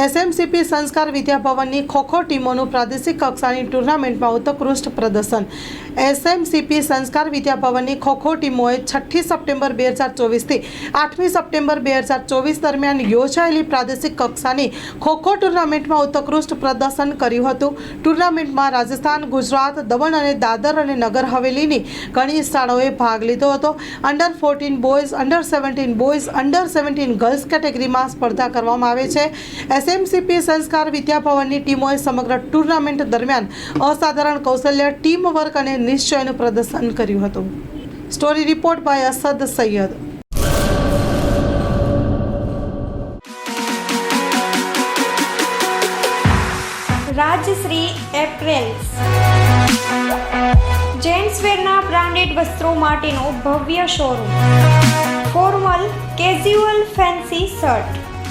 એસએમસીપી સંસ્કાર વિદ્યાભવનની ખોખો ટીમોનું પ્રાદેશિક કક્ષાની ટુર્નામેન્ટમાં ઉત્કૃષ્ટ પ્રદર્શન. એસએમસીપી સંસ્કાર વિદ્યાભવનની ખોખો ટીમોએ છઠ્ઠી સપ્ટેમ્બર બે હજાર ચોવીસથી આઠમી સપ્ટેમ્બર બે હજાર ચોવીસ દરમિયાન યોજાયેલી પ્રાદેશિક કક્ષાની ખોખો ટુર્નામેન્ટમાં ઉત્કૃષ્ટ પ્રદર્શન કર્યું હતું. ટુર્નામેન્ટમાં રાજસ્થાન, ગુજરાત, દમણ અને દાદર અને નગર હવેલીની ઘણી શાળાઓએ ભાગ લીધો હતો. Under fourteen boys under seventeen boys under seventeen girls કેટેગરીમાં સ્પર્ધા કરવામાં આવે છે. એસએમસીપી સંસ્કાર વિદ્યાભવનની ટીમોએ સમગ્ર ટુર્નામેન્ટ દરમિયાન અસાધારણ કૌશલ્ય ટીમ વર્ક અને નિશ્ચયનું પ્રદર્શન કર્યું હતું. Story report by Asad Syed. Rajshree apparels જેન્ટ્સવેરના branded વસ્ત્રો માટેનો ભવ્ય showroom. Formal casual fancy shirt.